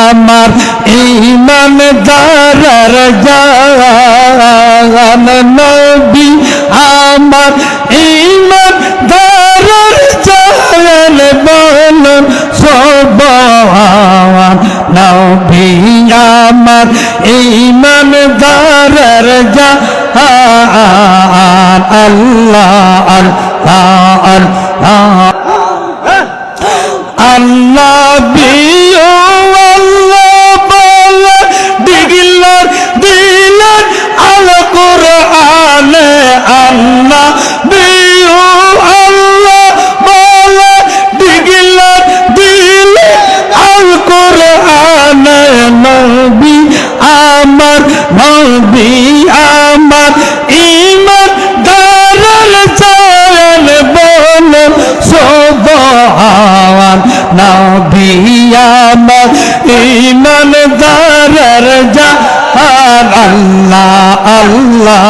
আমার ইমান দারার জান। নবী আমার ইমান দারার জান বলুন সবান নবী আমার ইমান দারার জান। আল্লাহ আমার নবী আমার ইমান দারাল চায়ন বলে সোবান নবী আমার ইমান দারার যা আল্লাহ আল্লাহ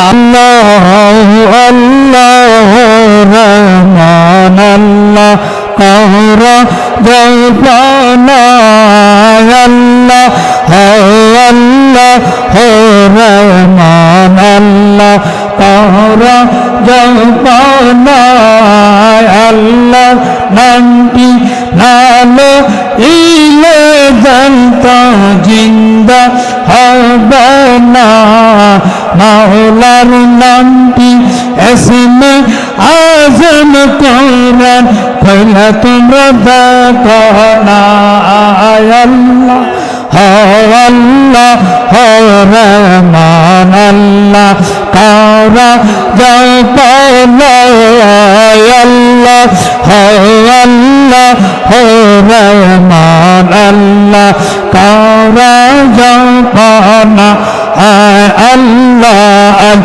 আল্লাহ আল্লাহ, রহমান, আল্লাহ কহরা জলপানা আল্লাহ আল্লাহ রহমান, আল্লাহ কহরা জলপানা আল্লাহ নামটি নালো ইলে দন্ত জিন্দা হবে না। মাওলার নামটি এসমে আজম কোরআন, কইলা তোমরা দেখো না আল্লাহ। আল্লাহ রহমান আল্লাহ কারা জপন আল্লাহ আল্লাহ রহমান আল্লাহ কারা জপন আল্লাহ আল্লাহ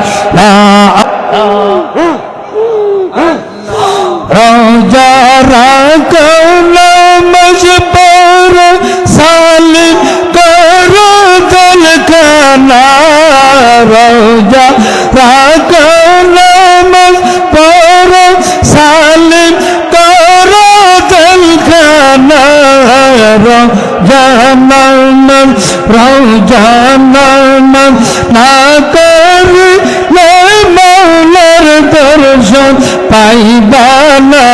রোজানন না করি মৌলার দর্শন পাইবানা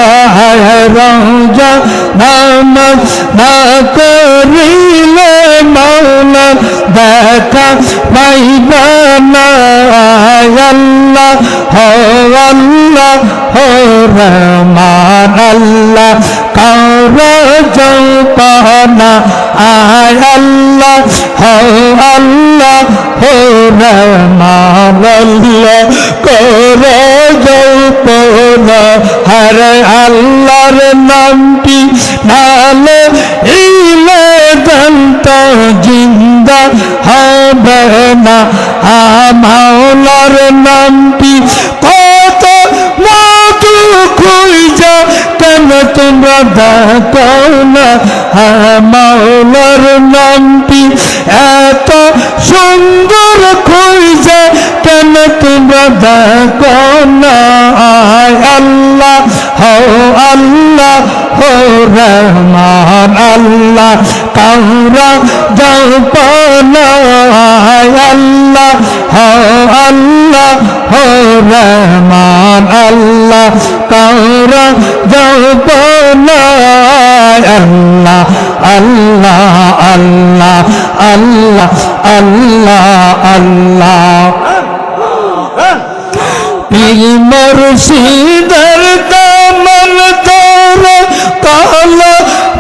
রোজা নামাজ না করিলে মৌলার দেখা পাইবানা আল্লাহ, হো আল্লাহ, হো রহমান আল্লাহ, কার জৌপানা আয় আল্লাহ। হো আল্লাহ, হো রহমান আল্লাহ, কর জৌপনা হর আল্লাহর নামটি নালে ইলে দন্ত জিন্দা হবে না আমাওলার নামটি কত মধু খুঁজা কেন তোমরা দেখো না? মাওলার নামটি এত সুন্দর খুঁজা কেন তোমরা দেখো না? আল্লাহ হো আল্লাহ হো রহমান আল্লাহ, কাউরা যাও আয় আল্লাহ হো আল্লাহ হো রহমান আল্লাহ। কাউরা যাও পানা আল্লাহ আল্লাহ আল্লাহ আল্লাহ আল্লাহ আল্লাহ। পীর মুর্শিদের দামন তোর কাল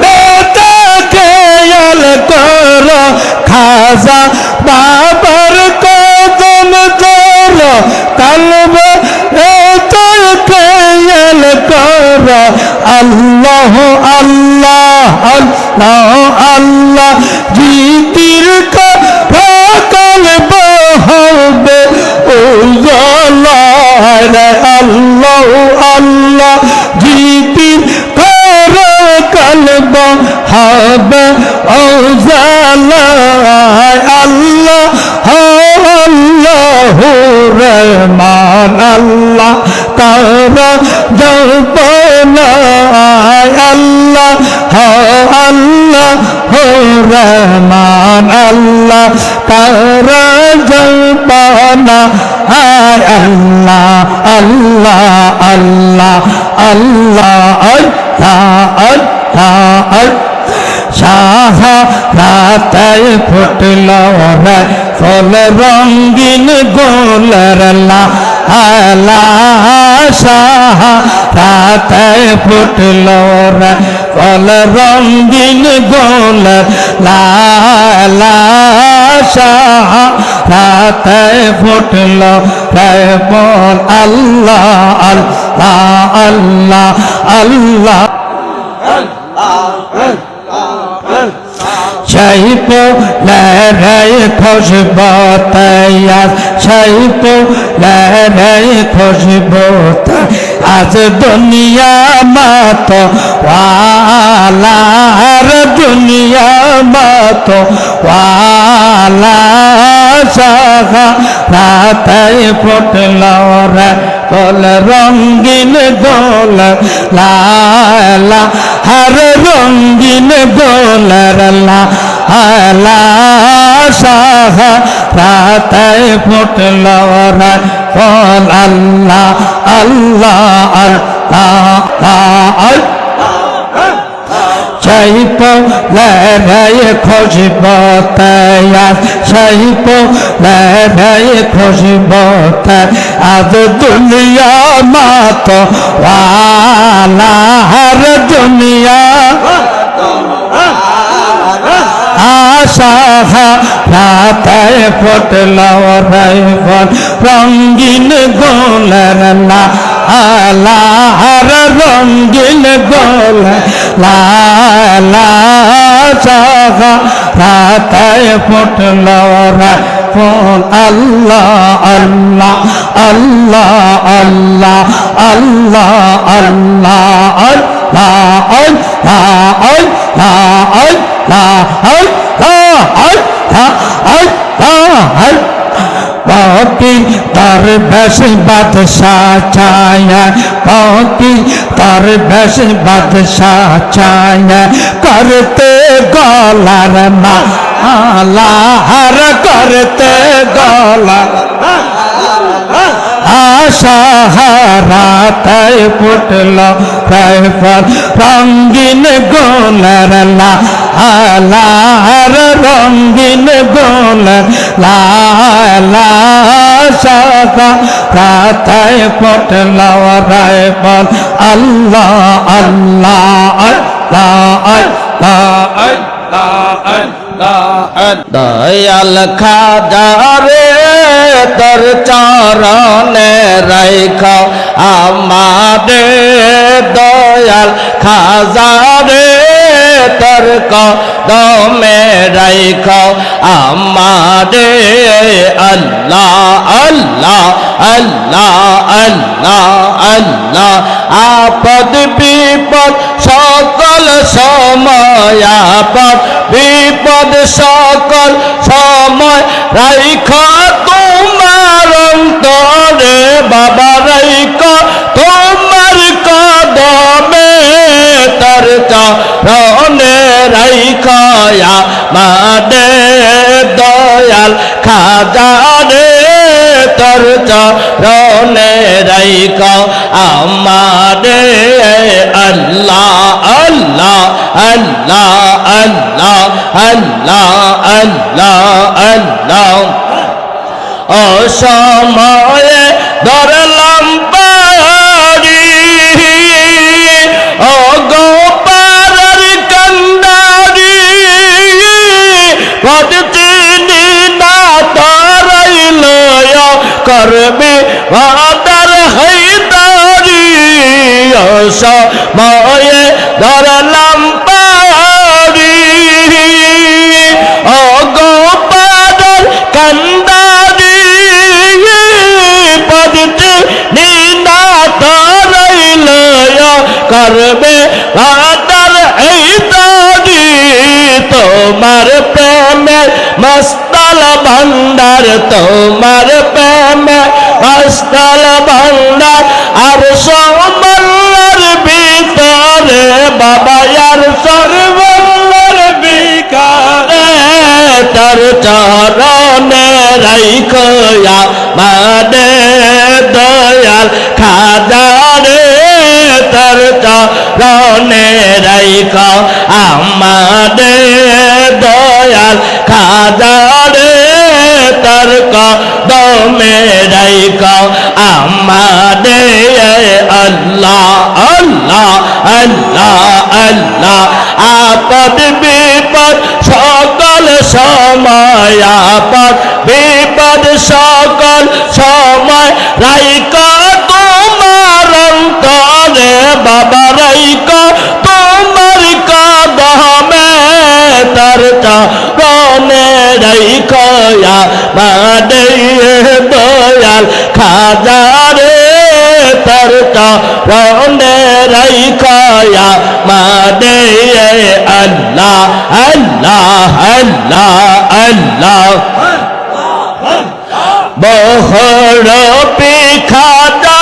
বেতা খেয়াল কর, খাজা বাবার আল্লাহ আল্লাহ আল্লাহ জিতির কালব হবে ও আল্লাহ আল্লাহ জিতির কলব হবে ও আল্লাহ আল্লাহ রহমান, আল্লাহ তারা জপ আল্লাহ, হো আল্লাহ, হো রহমান আল্লাহ তারা জলপানা হায় আল্লাহ আল্লাহ আল্লাহ আল্লাহ আল্লাহ আল্লাহ সাহা রাতায় ফুটল রে ফল রঙ্গিন গোলর লা সাহা তাতে ফুটল কল রঙ্গিন গোল তাতে ফুটল বল আল্লাহ আল্লাহ আল্লাহ আল্লাহ شہید لہرائے خوشبو تیار شہید لہرائے خوشبو تیار আজ দুনিয়া মাত ওয়ালা হর দুনিয়া মাত ওয়ালা সাহা রাতায় ফুটল রে বল রঙ্গিন গোল, লালা হর রঙ্গিন গোলর লা সাহা রাতায় ফুটল রে এখন আল্লাহ আল্লাহ আল্লাহ شيب لا ما يخش بطيا شيب لا ما يخش بطيا از دنیا ما تو والا هر دنیا আশা রাতায় ফুটল রাইফল রঙ্গিন গোলর লা আলাহার রঙ্গিন গোল লালা সাহা রাতায় ফুটল রাইফল আল্লাহ আল্লাহ আল্লাহ আল্লাহ আল্লাহ আল্লাহ আল্লাহ আল্লাহ আল্লাহ পতি তার বেশ বাদশাহ ছায়া পতি তার বেশ বাদশাহ ছায়া করতে গলার মালা হর করতে গলার আশাহারাতায় ফুটল রঙ্গিন গোলর লালার রঙ্গিন গোল, লালা সাদা রাতায় পটলাও রায় বল, আল্লাহ আল্লাহ আল্লাহ আল্লাহ দয়াল খাজা রে তোর চরণে রাইখ আমাদের দয়াল খাজা রে তোর কদমে রাইখ আমাদের, আল্লাহ আল্লাহ আল্লাহ আল্লাহ আল্লাহ। আপদ বিপদ সকল সময়, আপদ বিপদ সকল সময়। রাইখ তোমার অন্তরে, বাবা, রাইখ রাইখ মাদে দয়াল খাজারে তোর চরণে রাইখ আমারে আল্লাহ আল্লাহ আল্লাহ আল্লাহ আল্লাহ আল্লাহ আল্লাহ। অসময়ে ধরলাম মোহাম্মদ চিনি না তারাই লয়া করবে ভাদার হৈদারি আশা মায়ে ধরলাম পারি অগো পাদর কান্দারি, পদ চিনি না তারাই লয়া করবে মস্তাল ভান্ডার তোমার প্রেমে মস্তাল ভান্ডার আর সমাল্লার ভিতরে, বাবা, আর সর্বল্লার বিকারে তার চরণে রাইখয়া মাদে দয়াল খাজারে তার চরণে রাইখ আমাদের দয়াল খাজা রে তার কদমে রাইখ আমাদে আল্লাহ আল্লাহ আল্লাহ আল্লাহ। আপদ বিপদ সকল সময়, আপদ বিপদ সকল সময় রাইক। মাদে দয়াল খাজা রে তার চরণে রাইখয়া মাদে আল্লাহ আল্লাহ আল্লাহ আল্লাহ। বহর পিখাদা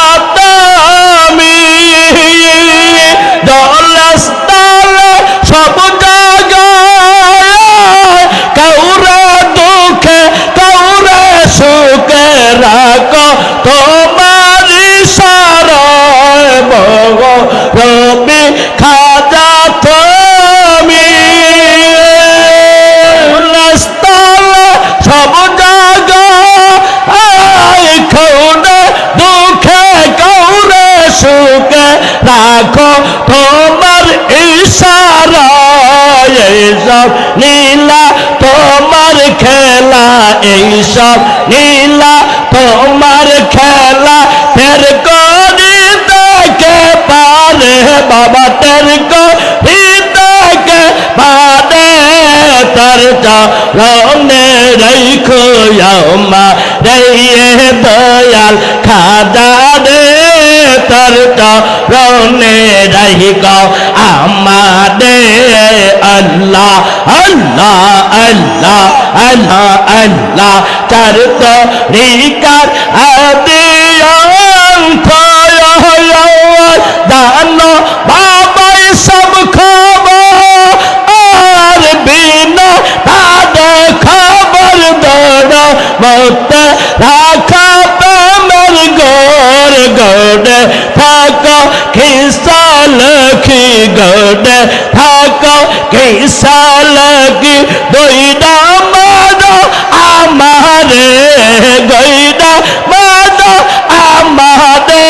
নীলা তোমার খেলা এইসব নীলা তোমার খেলা। ফের করি দেখে পারে বাবা তের করি দেখে পারে। তার চরণে রাইখো মা রে দয়াল খাজা রে তার চরণে রাইখ আমাদে আল্লাহ আল্লাহ আল্লাহ আল্লাহ আল্লাহ। চার তরিকার আদিয়ন্ত দানো বাবাই সব খবর। আর বিনা তাদের খবর মত খিসা দইদা মারো আমারে গইদা মারো আমাদে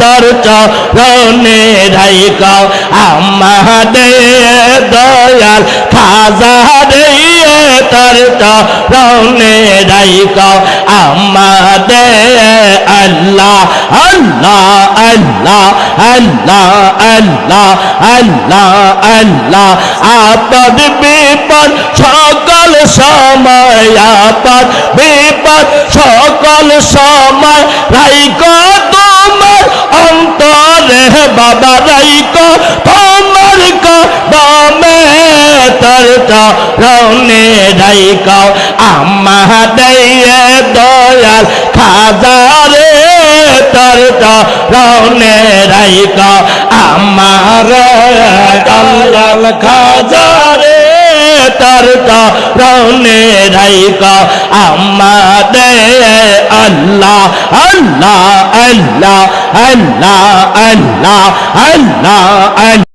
তোর চরণে রাইক আমাদে দয়াল খাজা রে তোর চরণে রাইক আমাদে আল্লাহ আল্লাহ আল্লাহ আল্লাহ আল্লাহ আল্লাহ আল্লাহ। আপদ, বিপদ, সকল সময় আপদ, বিপদ, সকল সময় রাইক তোমার অন্তরে। বাবা রাইক তর চরণে রাইক আমাদে দয়াল খাজা রে তর চরণে রাইক আমার দয়াল খাজা রে তার রনে রাইক আমাদে আল্লাহ আল্লাহ আল্লাহ আল্লাহ আল্লাহ আল্লাহ।